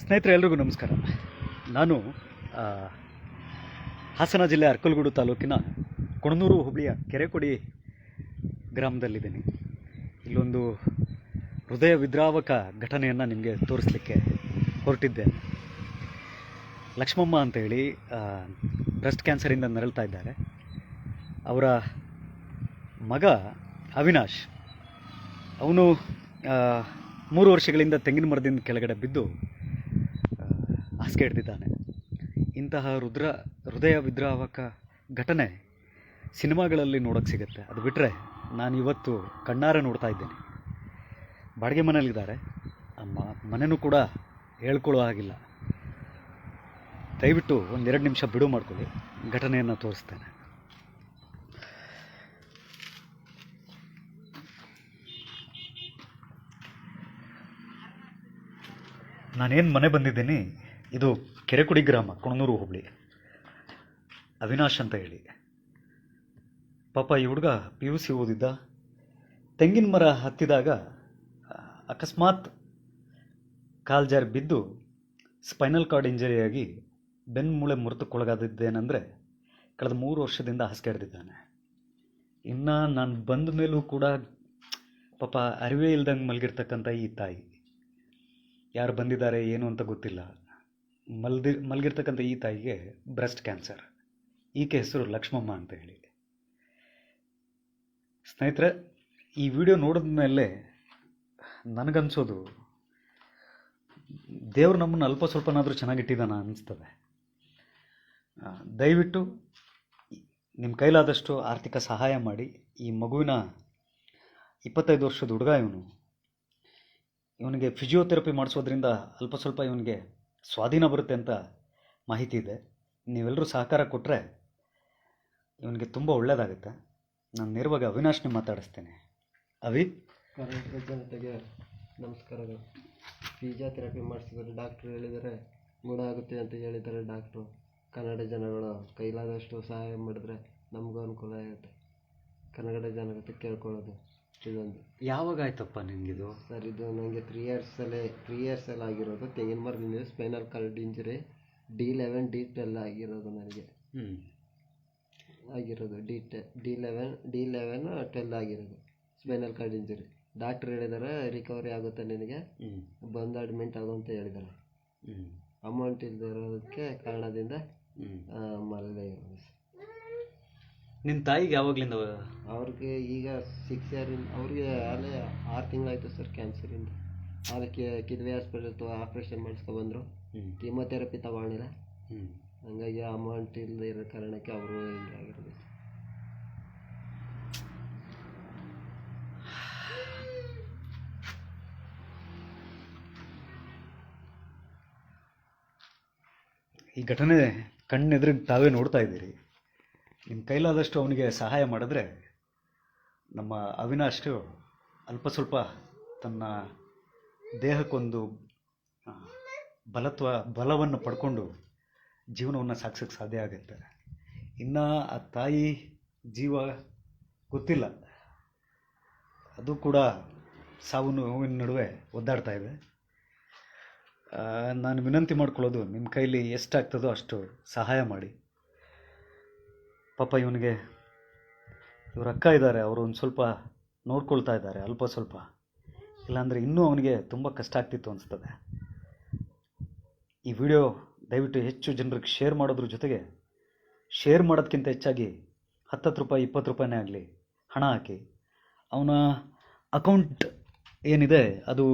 ಸ್ನೇಹಿತರೆ, ಎಲ್ರಿಗೂ ನಮಸ್ಕಾರ. ನಾನು ಹಾಸನ ಜಿಲ್ಲೆ ಅರ್ಕಲ್ಗೂಡು ತಾಲೂಕಿನ ಕೊಣನೂರು ಹುಬ್ಳಿಯ ಕೆರೆಕೊಡಿ ಗ್ರಾಮದಲ್ಲಿದ್ದೀನಿ. ಇಲ್ಲೊಂದು ಹೃದಯ ವಿದ್ರಾವಕ ಘಟನೆಯನ್ನು ನಿಮಗೆ ತೋರಿಸಲಿಕ್ಕೆ ಹೊರಟಿದ್ದೇನೆ ಲಕ್ಷ್ಮಮ್ಮ ಅಂತೇಳಿ ಬ್ರೆಸ್ಟ್ ಕ್ಯಾನ್ಸರಿಂದ ನರಳ್ತಾ ಇದ್ದಾರೆ. ಅವರ ಮಗ ಅವಿನಾಶ್, ಅವನು ಮೂರು ವರ್ಷಗಳಿಂದ ತೆಂಗಿನ ಮರದಿಂದ ಕೆಳಗಡೆ ಬಿದ್ದು ಹಾಸಿಗೆ ಹಿಡ್ದಿದ್ದಾನೆ. ಇಂತಹ ರುದ್ರ, ಹೃದಯ ವಿದ್ರಾವಕ ಘಟನೆ ಸಿನಿಮಾಗಳಲ್ಲಿ ನೋಡೋಕ್ಕೆ ಸಿಗುತ್ತೆ. ಅದು ಬಿಟ್ಟರೆ ನಾನು ಇವತ್ತು ಕಣ್ಣಾರೆ ನೋಡ್ತಾ ಇದ್ದೇನೆ. ಬಾಡಿಗೆ ಮನೇಲಿದ್ದಾರೆ ಅಮ್ಮ ಮನೆಯೂ ಕೂಡ ಹೇಳ್ಕೊಳ್ಳೋ ಹಾಗಿಲ್ಲ. ದಯವಿಟ್ಟು ಒಂದೆರಡು ನಿಮಿಷ ಬಿಡು ಮಾಡ್ಕೊಳ್ಳಿ. ಘಟನೆಯನ್ನು ತೋರಿಸ್ತೇನೆ. ನಾನೇನು ಮನೆ ಬಂದಿದ್ದೀನಿ? ಇದು ಕೆರೆಕುಡಿ ಗ್ರಾಮ, ಕೊಣನೂರು ಹೋಬಳಿ. ಅವಿನಾಶ್ ಅಂತ ಹೇಳಿ. ಪಾಪ ಈ ಹುಡುಗ ಪಿ ಯು ಸಿ ಓದಿದ್ದ. ತೆಂಗಿನ ಮರ ಹತ್ತಿದಾಗ ಅಕಸ್ಮಾತ್ ಕಾಲ್ ಜಾರಿ ಬಿದ್ದು ಸ್ಪೈನಲ್ ಕಾರ್ಡ್ ಇಂಜರಿಯಾಗಿ ಬೆನ್ಮೂಳೆ ಮೂಳೆ ಮುರಿತಕ್ಕೊಳಗಾದಿದ್ದೇನೆಂದರೆ ಕಳೆದ ಮೂರು ವರ್ಷದಿಂದ ಹಸ್ಕೆಡ್ದಿದ್ದಾನೆ ಇನ್ನು ನಾನು ಬಂದ ಮೇಲೂ ಕೂಡ ಪಾಪ ಅರಿವೇ ಇಲ್ದಂಗೆ ಮಲಗಿರ್ತಕ್ಕಂಥ ಈ ತಾಯಿ. ಯಾರು ಬಂದಿದ್ದಾರೆ ಏನು ಅಂತ ಗೊತ್ತಿಲ್ಲ. ಮಲ್ದಿ, ಮಲಗಿರ್ತಕ್ಕಂಥ ಈ ತಾಯಿಗೆ ಬ್ರೆಸ್ಟ್ ಕ್ಯಾನ್ಸರ್. ಈಕೆ ಹೆಸರು ಲಕ್ಷ್ಮಮ್ಮ ಅಂತ ಹೇಳಿ. ಸ್ನೇಹಿತರೆ, ಈ ವಿಡಿಯೋ ನೋಡಿದ ಮೇಲೆ ನನಗನ್ಸೋದು, ದೇವ್ರು ನಮ್ಮನ್ನು ಅಲ್ಪ ಸ್ವಲ್ಪನಾದರೂ ಚೆನ್ನಾಗಿಟ್ಟಿದ್ದಾನ ಅನಿಸ್ತದೆ. ದಯವಿಟ್ಟು ನಿಮ್ಮ ಕೈಲಾದಷ್ಟು ಆರ್ಥಿಕ ಸಹಾಯ ಮಾಡಿ. ಈ ಮಗುವಿನ ಇಪ್ಪತ್ತೈದು ವರ್ಷದ ಹುಡುಗ ಇವನು. ಇವನಿಗೆ ಫಿಸಿಯೋಥೆರಪಿ ಮಾಡಿಸೋದ್ರಿಂದ ಅಲ್ಪ ಸ್ವಲ್ಪ ಇವನಿಗೆ ಸ್ವಾಧೀನ ಬರುತ್ತೆ ಅಂತ ಮಾಹಿತಿ ಇದೆ. ನೀವೆಲ್ಲರೂ ಸಹಕಾರ ಕೊಟ್ಟರೆ ಇವನಿಗೆ ತುಂಬ ಒಳ್ಳೆಯದಾಗುತ್ತೆ ನಾನು ನೇರವಾಗಿ ಅವಿನಾಶ್ನ ಮಾತಾಡಿಸ್ತೇನೆ. ಅವಿ? ಕರ್ನಾಟಕ ಜನತೆಗೆ ನಮಸ್ಕಾರಗಳು. ಫಿಸಿಯೋಥೆರಪಿ ಮಾಡಿಸಿದರೆ ಡಾಕ್ಟ್ರು ಹೇಳಿದರೆ ಗುಣ ಆಗುತ್ತೆ ಅಂತ ಹೇಳಿದ್ದಾರೆ ಡಾಕ್ಟ್ರು. ಕನ್ನಡ ಜನಗಳು ಕೈಲಾದಷ್ಟು ಸಹಾಯ ಮಾಡಿದ್ರೆ ನಮಗೂ ಅನುಕೂಲ ಆಗುತ್ತೆ. ಕನ್ನಡ ಜನತೆ ಕೇಳ್ಕೊಳ್ಳೋದು. ಇದೊಂದು. ಯಾವಾಗ ಆಯ್ತಪ್ಪ ನಿನಗಿದು ಸರ್ ಇದು ನನಗೆ ತ್ರೀ ಇಯರ್ಸಲ್ಲೇ ತ್ರೀ ಇಯರ್ಸಲ್ಲಿ ಆಗಿರೋದು. ತೆಂಗಿನ ಮರದಿಂದ spinal cord injury D eleven D twelve ಆಗಿರೋದು ನನಗೆ. ಹ್ಞೂ ಆಗಿರೋದು D ಟೆ D eleven D eleven twelve ಆಗಿರೋದು. ಸ್ಪೈನಲ್ ಕಾರ್ಡ್ ಇಂಜುರಿ ಡಾಕ್ಟ್ರ್ ಹೇಳಿದಾರೆ ರಿಕವರಿ ಆಗುತ್ತೆ ನಿನಗೆ? ಹ್ಞೂ ಬಂದು ಅಡ್ಮಿಂಟ್ ಆಗು ಅಂತ ಹೇಳಿದಾರೆ. ಹ್ಞೂ ಅಮೌಂಟ್ ಇಲ್ಲದೆ ಇರೋದಕ್ಕೆ ಕಾರಣದಿಂದ ಹ್ಞೂ ಮರದೇ ಇರೋದು ನಿಮ್ಮ ತಾಯಿಗೆ ಯಾವಾಗಲಿಂದ ಅವ್ರಿಗೆ ಈಗ ಸಿಕ್ಸ್ ಇಯರ್ ಅವ್ರಿಗೆ ಅಲ್ಲೇ ಆರು ತಿಂಗಳಾಯಿತು ಸರ್ ಕ್ಯಾನ್ಸರಿಂದ ಅದಕ್ಕೆ ಕಿದ್ವೆ ಹಾಸ್ಪಿಟಲ್ ಆಪ್ರೇಷನ್ ಮಾಡಿಸ್ಕೊಬಂದರು ಹ್ಞೂ ಕೀಮೋಥೆರಪಿ ತಗೊಂಡಿಲ್ಲ. ಹ್ಞೂ ಹಂಗಾಗಿ ಅಮೌಂಟ್ ಇಲ್ಲದೆ ಇರೋ ಕಾರಣಕ್ಕೆ ಅವರು ಹಿಂಗೆ ಆಗಿರೋದು ಈ ಘಟನೆ ಕಣ್ಣೆದುರಿಗೆ ತಾವೇ ನೋಡ್ತಾ ಇದ್ದೀರಿ. ನಿಮ್ಮ ಕೈಲಾದಷ್ಟು ಅವನಿಗೆ ಸಹಾಯ ಮಾಡಿದ್ರೆ ನಮ್ಮ ಅವಿನಾಶ್ ಅಲ್ಪ ಸ್ವಲ್ಪ ತನ್ನ ದೇಹಕ್ಕೊಂದು ಬಲತ್ವ, ಬಲವನ್ನು ಪಡ್ಕೊಂಡು ಜೀವನವನ್ನು ಸಾಗಿಸೋಕ್ಕೆ ಸಾಧ್ಯ ಆಗುತ್ತೆ. ಇನ್ನು ಆ ತಾಯಿ ಜೀವ ಗೊತ್ತಿಲ್ಲ. ಅದು ಕೂಡ ಸಾವು ನೋವಿನ ನಡುವೆ ಒದ್ದಾಡ್ತಾ ಇದೆ. ನಾನು ವಿನಂತಿ ಮಾಡ್ಕೊಳ್ಳೋದು ನಿಮ್ಮ ಕೈಲಿ ಎಷ್ಟಾಗ್ತದೋ ಅಷ್ಟು ಸಹಾಯ ಮಾಡಿ. ಪಾಪ ಇವನಿಗೆ ಇವ್ರ ಅಕ್ಕ ಇದ್ದಾರೆ ಅವರು ಒಂದು ಸ್ವಲ್ಪ ನೋಡ್ಕೊಳ್ತಾ ಇದ್ದಾರೆ ಅಲ್ಪ ಸ್ವಲ್ಪ. ಇಲ್ಲಾಂದರೆ ಇನ್ನೂ ಅವನಿಗೆ ತುಂಬ ಕಷ್ಟ ಆಗ್ತಿತ್ತು ಅನಿಸ್ತದೆ. ಈ ವಿಡಿಯೋ ದಯವಿಟ್ಟು ಹೆಚ್ಚು ಜನರಿಗೆ ಶೇರ್ ಮಾಡೋದ್ರ ಜೊತೆಗೆ ಶೇರ್ ಮಾಡೋದಕ್ಕಿಂತ ಹೆಚ್ಚಾಗಿ ಹತ್ತತ್ತು ರೂಪಾಯಿ, ಇಪ್ಪತ್ತು ರೂಪಾಯಿನೇ ಆಗಲಿ ಹಣ ಹಾಕಿ. ಅವನ ಅಕೌಂಟ್ ಏನಿದೆ, ಅದು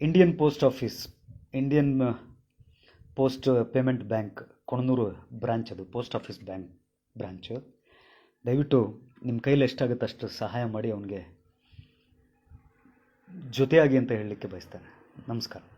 Indian post office, Indian post payment bank, Konanur branch ಅದು, ಪೋಸ್ಟ್ ಆಫೀಸ್ ಬ್ಯಾಂಕ್ ಬ್ರಾಂಚು. ದಯವಿಟ್ಟು ನಿಮ್ಮ ಕೈಲಿ ಎಷ್ಟಾಗುತ್ತೆ ಅಷ್ಟು ಸಹಾಯ ಮಾಡಿ ಅವನಿಗೆ ಜೊತೆಯಾಗಿ ಅಂತ ಹೇಳಲಿಕ್ಕೆ ಬಯಸ್ತೇನೆ. ನಮಸ್ಕಾರ.